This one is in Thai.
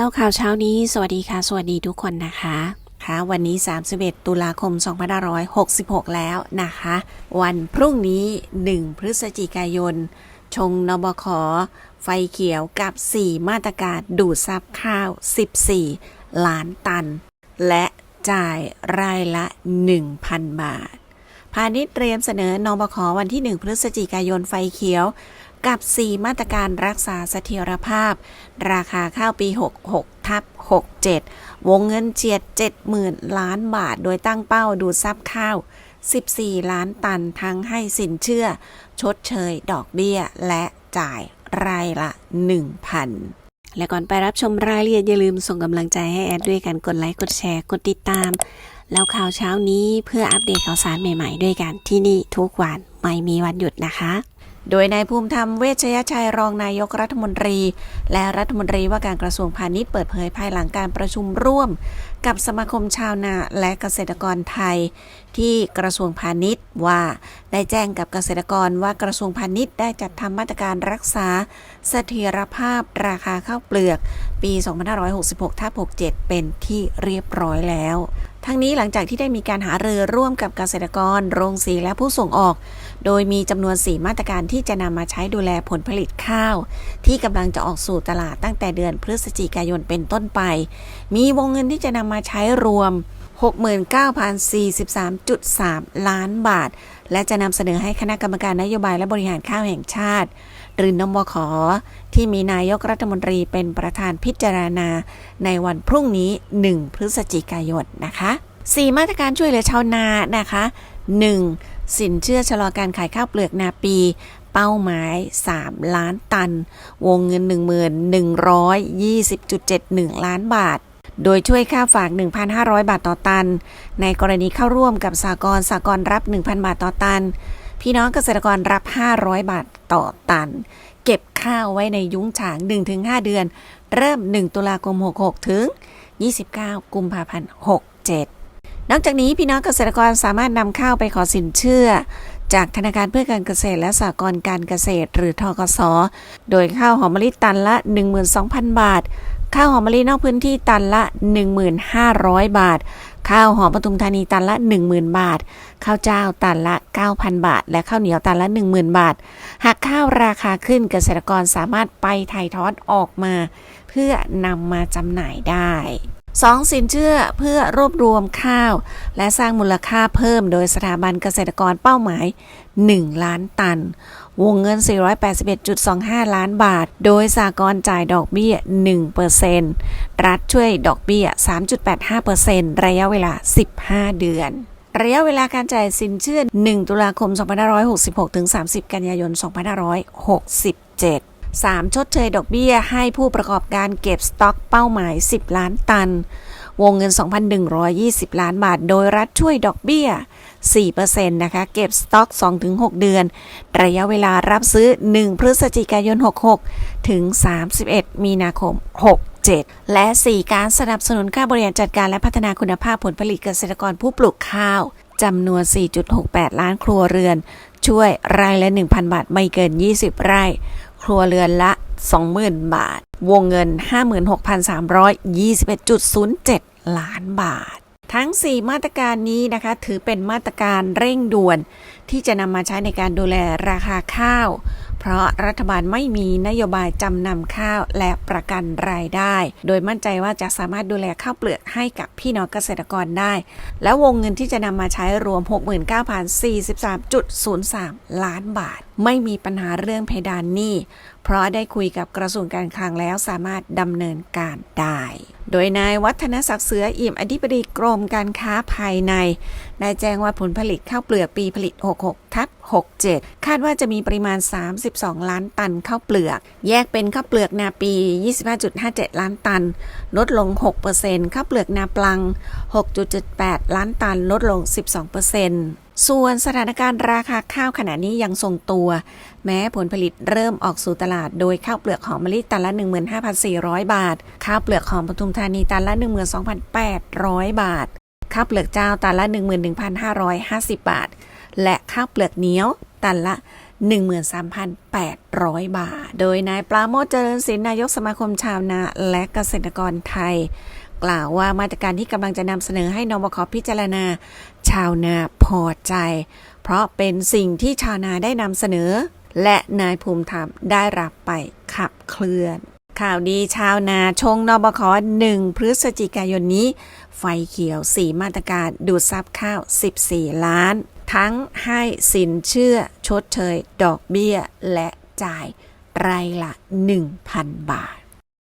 เล่าข่าวเช้านี้ สวัสดีค่ะ สวัสดีทุกคนนะคะค่ะวันนี้ 31 ตุลาคม 2566 แล้วนะคะ วันพรุ่งนี้ 1 พฤศจิกายน ชงนบขไฟเขียวกับ 4 มาตรการดูดซับข้าว 14 ล้านตัน และจ่ายรายละ 1,000 บาท พาณิชย์เตรียมเสนอนบขวันที่ 1 พฤศจิกายนไฟเขียว กับ 4 มาตรการรักษาเสถียรภาพ ราคาข้าวปี 66 ทับ 67 วงเงินเจียด 70,000 ล้านบาท โดยตั้งเป้าดูดซับข้าว 14 ล้านตันทั้งให้สินเชื่อ ชดเชย ดอกเบี้ย และจ่ายรายละ 1,000และก่อนไปรับชมรายละเอียดอย่าลืมส่งกำลังใจให้แอดด้วยกันกดไลค์ กดแชร์ กดติดตาม แล้วข่าวเช้านี้เพื่ออัปเดตข่าวสารใหม่ๆ ด้วยกันที่นี่ทุกวันไม่มีวันหยุดนะคะ โดยนายภูมิธรรมเวชยชัยรองนายกรัฐมนตรี และรัฐมนตรีว่าการกระทรวงพาณิชย์เปิดเผยภายหลังการประชุมร่วม กับสมาคมชาวนาและเกษตรกรไทย ที่กระทรวงพาณิชย์ว่าได้แจ้งกับเกษตรกรว่ากระทรวงพาณิชย์ได้จัดทำมาตรการรักษาเสถียรภาพราคาข้าวเปลือกปี 2566ทับ67 เป็นที่เรียบร้อยแล้ว ทั้งนี้หลังจากที่ได้มีการหารือร่วมกับเกษตรกร โรงสีและผู้ส่งออก โดยมีจำนวน 4 มาตรการที่จะนำมาใช้ดูแลผลผลิตข้าว ที่กำลังจะออกสู่ตลาดตั้งแต่เดือนพฤศจิกายนเป็นต้นไป มีวงเงินที่จะนำมาใช้รวม 69,043.3 ล้านบาท และจะนำเสนอให้คณะกรรมการนโยบายและบริหารข้าวแห่งชาติหรือนมขที่มีนายกรัฐมนตรีเป็นประธานพิจารณา ในวันพรุ่งนี้ 1 พฤศจิกายนนะคะ 4 มาตรการช่วยเหลือชาวนานะคะ 1. สินเชื่อชะลอการขายข้าวเปลือกนาปี เป้าหมาย 3 ล้านตัน วงเงิน 1120.71 ล้านบาท โดยช่วยค่าฝาก 1,500 บาทต่อตัน ในกรณีเข้าร่วมกับสากลสากลรับ 1,000 บาทต่อตัน พี่น้องเกษตรกรรับ 500 บาทต่อตัน เก็บข้าวไว้ในยุ้งฉาง 1-5 เดือน เริ่ม 1 ตุลาคม 66 ถึง 29 กุมภาพันธ์ 67 นอกจากนี้พี่น้องเกษตรกรสามารถนำข้าวไปขอสินเชื่อ จากธนาคารเพื่อการเกษตรและสหกรณ์การเกษตร หรือทกส โดยข้าวหอมมะลิตันละ 12,000 บาท ข้าวหอมมะลินอกพื้นที่ตันละ 1,500 บาท ข้าวหอมปทุมธานีตันละ 10,000 บาท ข้าวเจ้าตันละ 9,000 บาท และข้าวเหนียวตันละ 10,000 บาท หากข้าวราคาขึ้นเกษตรกรสามารถไปถ่ทอดออกมา เพื่อนำมาจำหน่ายได้ 2. สินเชื่อเพื่อรวบรวมข้าว และสร้างมูลค่าเพิ่มโดยสถาบันเกษตรกรเป้าหมาย 1 ล้านตัน วงเงิน 481.25 ล้านบาท โดยสากลจ่ายดอกเบี้ย 1%รัฐช่วยดอกเบี้ย 3.85%ระยะเวลา 15 เดือนระยะเวลาการจ่ายสินเชื่อ 1 ตุลาคม 2566 ถึง 30 กันยายน 2567 3. ชดเชยดอกเบี้ยให้ผู้ประกอบการเก็บสต็อกเป้าหมาย 10 ล้านตัน วงเงิน 2,120 ล้านบาท โดยรัฐช่วยดอกเบี้ย 4%นะคะ เก็บสต็อก 2-6 เดือน ระยะเวลารับซื้อ 1 พฤศจิกายน 66 ถึง 31 มีนาคม 67 และ 4 การสนับสนุนค่าบริหารจัดการและพัฒนาคุณภาพผลผลิตเกษตรกรผู้ปลูกข้าวจำนวน 4.68 ล้านครัวเรือน ช่วยรายละ 1,000 บาท ไม่เกิน 20 ไร่ ครัวเรือนละ 20,000 บาท วงเงิน 56,321.07 ล้านบาท ทั้ง 4 มาตรการนี้นะคะ ถือเป็นมาตรการเร่งด่วนที่จะนำมาใช้ในการดูแลราคาข้าว เพราะรัฐบาลไม่มีนโยบายจำนำข้าวและประกันรายได้ โดยมั่นใจว่าจะสามารถดูแลข้าวเปลือกให้กับพี่น้องเกษตรกรได้ และวงเงินที่จะนำมาใช้รวม 69,043.03 ล้านบาท ไม่มีปัญหาเรื่องเพดานหนี้ เพราะได้คุยกับกระทรวงการคลังแล้วสามารถดำเนินการได้ โดยนายวัฒนศักดิ์เสืออิ่มอธิบดีกรมการค้าภายในได้แจ้งว่าผลผลิตข้าวเปลือกปีผลิต 66 ทับ 67 คาดว่าจะมีปริมาณ 32 ล้านตันข้าวเปลือก แยกเป็นข้าวเปลือกนาปี 25.57 ล้านตัน ลดลง 6%ข้าวเปลือกนาปลัง 6.78 ล้านตัน ลดลง 12% ส่วนสถานการณ์ราคาข้าวขณะนี้ยังทรงตัว แม้ผลผลิตเริ่มออกสู่ตลาดโดยข้าวเปลือกหอมมะลิตันละ 15,400 บาท ข้าวเปลือกหอมปทุมธานีตันละ 12,800 บาท ข้าวเปลือกเจ้าตันละ 11,550 บาท และข้าวเปลือกเหนียวตันละ 13,800 บาท โดยนายปราโมทเจริญศิลป์นายกสมาคมชาวนาและเกษตรกรไทย กล่าวว่ามาตรการที่กำลังจะนำเสนอให้นบคพิจารณา ชาวนาพอใจ เพราะเป็นสิ่งที่ชาวนาได้นำเสนอ และนายภูมิธรรมได้รับไปขับเคลื่อน ข่าวดีชาวนาชงนบค1พฤศจิกายนนี้ ไฟเขียว 4 มาตรการดูดซับข้าว 14 ล้าน ทั้งให้สินเชื่อชดเชย ดอกเบี้ยและจ่ายรายละ 1,000 บาท